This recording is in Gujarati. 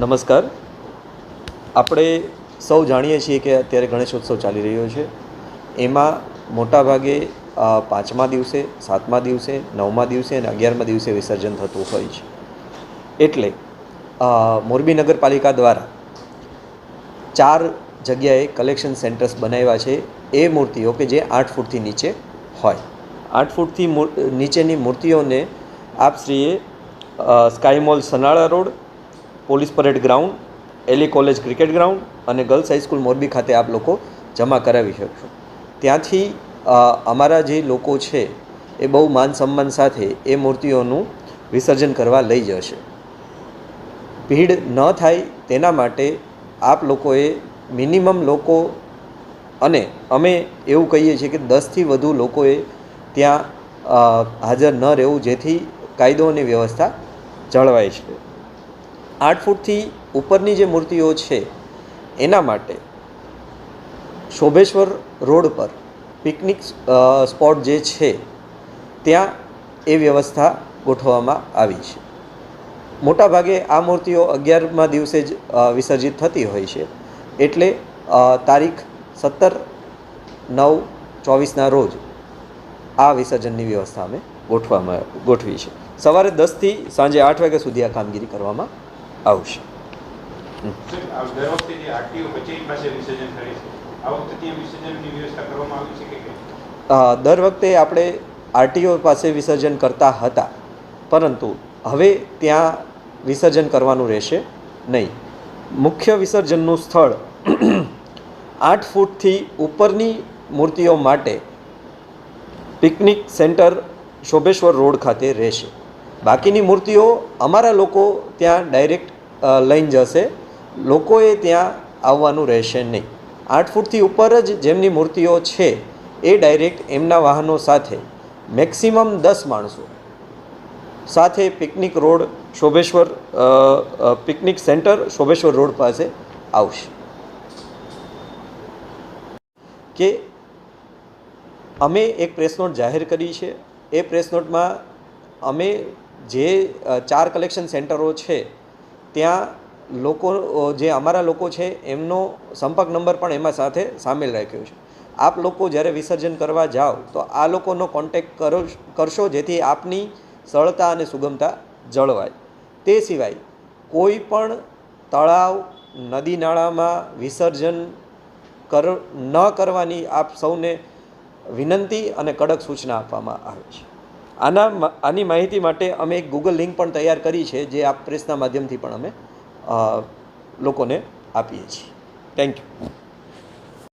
નમસ્કાર. આપણે સૌ જાણીએ છીએ કે અત્યારે ગણેશોત્સવ ચાલી રહ્યો છે. એમાં મોટાભાગે પાંચમા દિવસે, સાતમા દિવસે, નવમા દિવસે અને અગિયારમા દિવસે વિસર્જન થતું હોય છે. એટલે મોરબી નગરપાલિકા દ્વારા ચાર જગ્યાએ કલેક્શન સેન્ટર્સ બનાવ્યા છે એ મૂર્તિઓ કે જે આઠ ફૂટથી નીચે હોય. આઠ ફૂટથી નીચેની મૂર્તિઓને આપશ્રીએ sky mall Sanala road police parade ground L E college cricket ground અને ગર્લ્સ હાઈસ્કૂલ મોરબી ખાતે આપ લોકો જમા કરાવી શકશો. ત્યાંથી અમારા જે લોકો છે, એ બહુ માન સન્માન સાથે એ મૂર્તિઓનું વિસર્જન કરવા લઈ જશે. ભીડ ન થાય તેના માટે આપ લોકોએ મિનિમમ લોકો અને અમે એવું કહીએ છીએ કે દસથી વધુ લોકોએ ત્યાં હાજર ન રહેવું જેથી કાયદો અને વ્યવસ્થા જળવાય છે. આઠ ફૂટથી ઉપરની જે મૂર્તિઓ છે, એના માટે શોભેશ્વર રોડ પર પિકનિક સ્પોટ જે છે, ત્યાં એ વ્યવસ્થા ગોઠવવામાં આવી છે. મોટાભાગે આ મૂર્તિઓ અગિયારમાં દિવસે જ વિસર્જિત થતી હોય છે. એટલે તારીખ સત્તર નવ ચોવીસના રોજ આ વિસર્જનની વ્યવસ્થા અમે ગોઠવામાં, ગોઠવી છે. સવારે દસથી સાંજે આઠ વાગ્યા સુધી આ કામગીરી કરવામાં આવશે. દર વખતે જે આરટીઓ કચેરી પાસે વિસર્જન કરે છે. આ વખતે ત્યાં વિસર્જનની વ્યવસ્થા કરવામાં આવી છે કે કેમ? અ, દર વખતે આપણે આરટીઓ પાસે વિસર્જન કરતા હતા પરંતુ હવે ત્યાં વિસર્જન કરવાનું રહેશે નહીં. મુખ્ય વિસર્જનનું સ્થળ આઠ ફૂટથી ઉપરની મૂર્તિઓ માટે પિકનિક સેન્ટર શોભેશ્વર રોડ ખાતે રહેશે. બાકીની મૂર્તિઓ અમારા લોકો ત્યાં ડાયરેક્ટ લઈને જશે. લોકોએ ત્યાં આવવાનું રહેશે નહીં. આઠ ફૂટથી ઉપર જ જેમની મૂર્તિઓ છે, એ ડાયરેક્ટ એમના વાહનો સાથે. મેક્સિમમ દસ માણસો. સાથે picnic road Shobheshwar picnic centre Shobheshwar road પાસે આવશે. કે અમે એક પ્રેસ નોટ જાહેર કરી છે. એ પ્રેસ નોટમાં અમે જે ચાર કલેક્શન સેન્ટરો છે ત્યાં લોકો જે અમારા લોકો છે, એમનો સંપર્ક નંબર પણ એમાં સાથે સામેલ રાખ્યો છે. આપ લોકો જ્યારે વિસર્જન કરવા જાઓ, તો આ લોકોનો કોન્ટેક કરો, કરશો જેથી આપની સરળતા અને સુગમતા જળવાય. તે સિવાય, કોઈ પણ તળાવ, નદી નાળામાં વિસર્જન કર, ન કરવાની આપ સૌને વિનંતી અને કડક સૂચના આપવામાં આવે છે. આના આની માહિતી માટે અમે એક ગૂગલ લિંક પણ તૈયાર કરી છે, જે આ પ્રેસના માધ્યમથી પણ અમે લોકોને આપીએ છીએ. Thank you